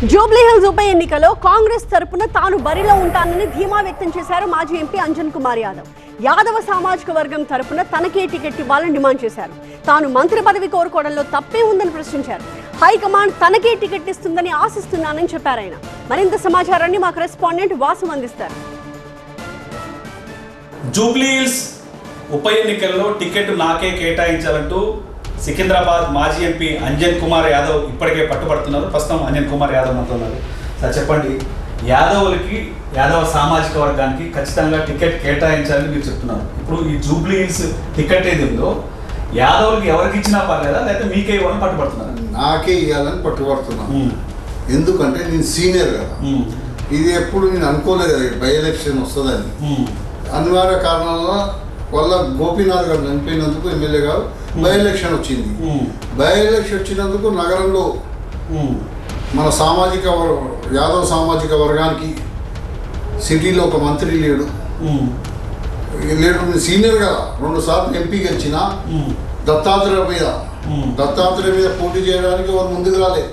Jubilee hills ఉప ఎన్నికలో కాంగ్రెస్ తరపున తాను బరిలో ఉంటానని ధీమా వ్యక్తం చేశారు మాజీ ఎంపీ అంజన్ కుమార్ యాదవ్. యాదవ సామాజిక వర్గం తరపున తనకే టికెట్ ఇవ్వాలని డిమాండ్ చేశారు. తాను మంత్రి పదవి కోరుకోవడంలో తప్పే ఉందని ప్రశ్నించారు. హైకమాండ్ తనకే టికెట్ ఇస్తుందని ఆశిస్తున్నానని చెప్పారు ఆయన. మరింత సమాచారాన్ని మా కరెస్పాండెంట్ వాసు అందిస్తారు. జూబ్లీహిల్స్ ఉప ఎన్నికల్లో టికెట్ నాకే కేటాయించాలంటూ సికింద్రాబాద్ మాజీ ఎంపీ అంజన్ కుమార్ యాదవ్ ఇప్పటికే పట్టుబడుతున్నారు. ప్రస్తుతం అంజన్ కుమార్ యాదవ్ మనతో ఉన్నారు. సార్ చెప్పండి. యాదవులకి యాదవ సామాజిక వర్గానికి ఖచ్చితంగా టికెట్ కేటాయించాలని మీరు చెప్తున్నారు. ఇప్పుడు ఈ జూబ్లీహిల్స్ టికెట్ ఏది ఉందో యాదవులకి ఎవరికి ఇచ్చినా పర్లేదా? లేకపోతే మీకే ఇవ్వాలని పట్టుబడుతున్నారు? నాకే ఇవ్వాలని పట్టుబడుతున్నాను. ఎందుకంటే నేను సీనియర్ కదా. ఇది ఎప్పుడు నేను అనుకోలేదు బై ఎలక్షన్ వస్తుందని. అనివార్య కారణాల వల్ల గోపీనాథ్ గారు చనిపోయినందుకు ఎమ్మెల్యే గారు బై ఎలక్షన్ వచ్చింది. బై ఎలక్షన్ వచ్చినందుకు నగరంలో మన సామాజిక యాదవ్ సామాజిక వర్గానికి సిటీలో ఒక మంత్రి లేడు. లేడు సీనియర్ కదా. రెండు సార్లు ఎంపీ గెలిచిన దత్తాత్రేయ మీద దత్తాత్రేయ మీద పోటీ చేయడానికి వారు ముందుకు రాలే.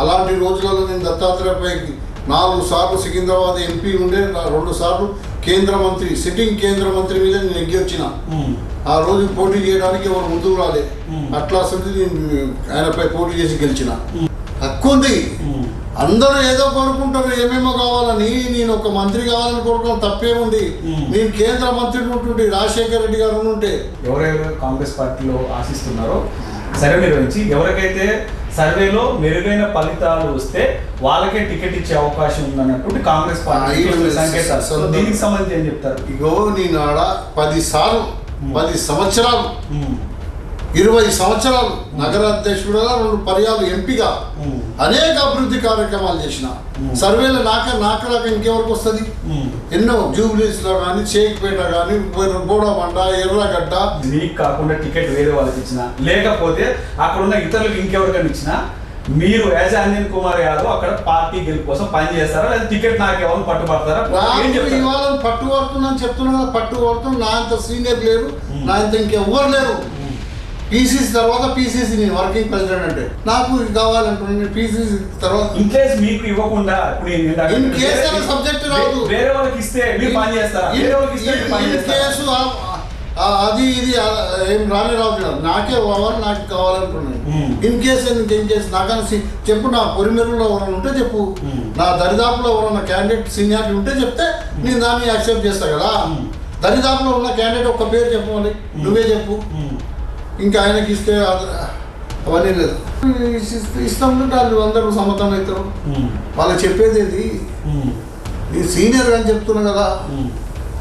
అలాంటి రోజులలో నేను దత్తాత్రేయపైకి నాలుగు సార్లు సికింద్రాబాద్ ఎంపీ ఉండే నా రెండు సార్లు కేంద్ర మంత్రి సిట్టింగ్ కేంద్ర మంత్రి మీద నేను ఎగ్గి వచ్చిన. ఆ రోజు పోటీ చేయడానికి ఎవరు ముందుకు రాలే. అట్లా అసలు నేను ఆయనపై పోటీ చేసి గెలిచిన. హక్కు ఉంది. అందరూ ఏదో కోరుకుంటారు ఏమేమో కావాలని. నేను ఒక మంత్రి కావాలని కోరుకోవడం తప్పేముంది. నేను కేంద్ర మంత్రి ఉంటుంటే రాజశేఖర రెడ్డి గారు ఉంటే. ఎవరెవరు కాంగ్రెస్ పార్టీలో ఆశిస్తున్నారో సర్వే నిర్వహించి ఎవరికైతే సర్వేలో మెరుగైన ఫలితాలు వస్తే వాళ్ళకే టికెట్ ఇచ్చే అవకాశం ఉందన్నట్టు కాంగ్రెస్ పార్టీ సంకేతాలు. దీనికి సంబంధించి ఏం చెప్తారు? ఇగో నేను ఆడ పది సార్లు. పది సంవత్సరాలు ఇరవై సంవత్సరాలు నగర అధ్యక్షుడుగా రెండు పర్యాలు ఎంపీగా అనేక అభివృద్ధి కార్యక్రమాలు చేసిన. సర్వేలో నాక నాకలాక ఇంకెవరికి వస్తుంది. ఎన్నో జూబ్లీస్లో కానీ షేక్పేట కానీ బోడమండ ఎర్రగడ్డ మీకు కాకుండా టికెట్ వేరే వాళ్ళకి ఇచ్చినా లేకపోతే అక్కడ ఉన్న ఇతరులకు ఇంకెవరికైనా ఇచ్చినా మీరు యాజ్ అంజన్ కుమార్ యాదవ్ అక్కడ పార్టీ గెలుపు కోసం పని చేస్తారా లేదా టికెట్ నాకు ఎవరు పట్టుబడతారా? ఇవాళ పట్టు పడుతున్నాను చెప్తున్నా కదా పట్టు పడుతున్నా నా అంత సీనియర్ లేరు. నా అంత ఇంకెవ్వరు లేరు పీసీసీ తర్వాత పీసీసీ నేను వర్కింగ్ ప్రెసిడెంట్ అంటే. నాకు ఇది కావాలంటున్నాను పీసీసీ తర్వాత ఇన్ కేస్ మీకు ఇవ్వకుండా ఇన్ కేస్ అనే subject రాదు. వేరే వాళ్ళకి ఇస్తే మీరు పని చేస్తారా? వేరే వాళ్ళకి ఇస్తే పని కేసు అది ఇది ఏం రాని కదా. నాకే కావాలి నాకు కావాలనుకున్నాను. ఇన్ కేసు ఏం చేసి నాకని చెప్పు నా పొరిమెరులో ఎవరైనా ఉంటే చెప్పు. మ్మ్. నా దరిదాపులో ఎవరైనా క్యాండిడేట్ సీనియారిటీ ఉంటే చెప్తే నేను దాన్ని యాక్సెప్ట్ చేస్తా కదా. మ్మ్. దరిదాపులో ఉన్న క్యాండిడేట్ ఒక్క పేరు చెప్పు మరి నువ్వే చెప్పు. ఇంకా ఆయనకి ఇస్తే అవన్నీ లేదు. ఇస్తే- ఇస్తామంటే వాళ్ళు అందరూ సమ్మతం అవుతారు వాళ్ళకి చెప్పేది ఏంటి ఉమ్, నేను సీనియర్ అని చెప్తున్నా కదా.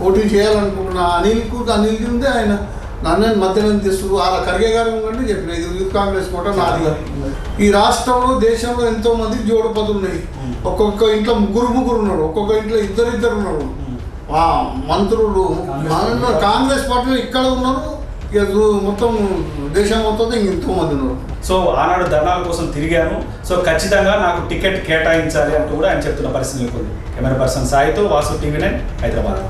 పోటీ చేయాలనుకుంటున్నా. అనిల్కు అనిల్కి ఉంటే ఆయన నన్ను మధ్యలో తెస్తూ వాళ్ళ ఖర్గే గారు ఉందంటే చెప్పిన. ఇది యూత్ కాంగ్రెస్ కూడా నాది ఈ రాష్ట్రంలో దేశంలో ఎంతో మంది జోడు పదులు ఉన్నాయి. ఒక్కొక్క ఇంట్లో ముగ్గురు ముగ్గురు ఉన్నారు. ఒక్కొక్క ఇంట్లో ఇద్దరు ఇద్దరు ఉన్నారు. మంత్రులు. కాంగ్రెస్ పార్టీలో ఇక్కడ ఉన్నారు. ఇక మొత్తం దేశం మొత్తం ఇంక ఎంతో మంది ఉన్నారు. సో ఆనాడు ధర్నాల కోసం తిరిగాను. సో ఖచ్చితంగా నాకు టికెట్ కేటాయించాలి అంటూ కూడా ఆయన చెప్తున్న పరిస్థితి నెలకొంది. కెమెరా పర్సన్ సాయితో వాసు టీవీ నైన్ హైదరాబాద్.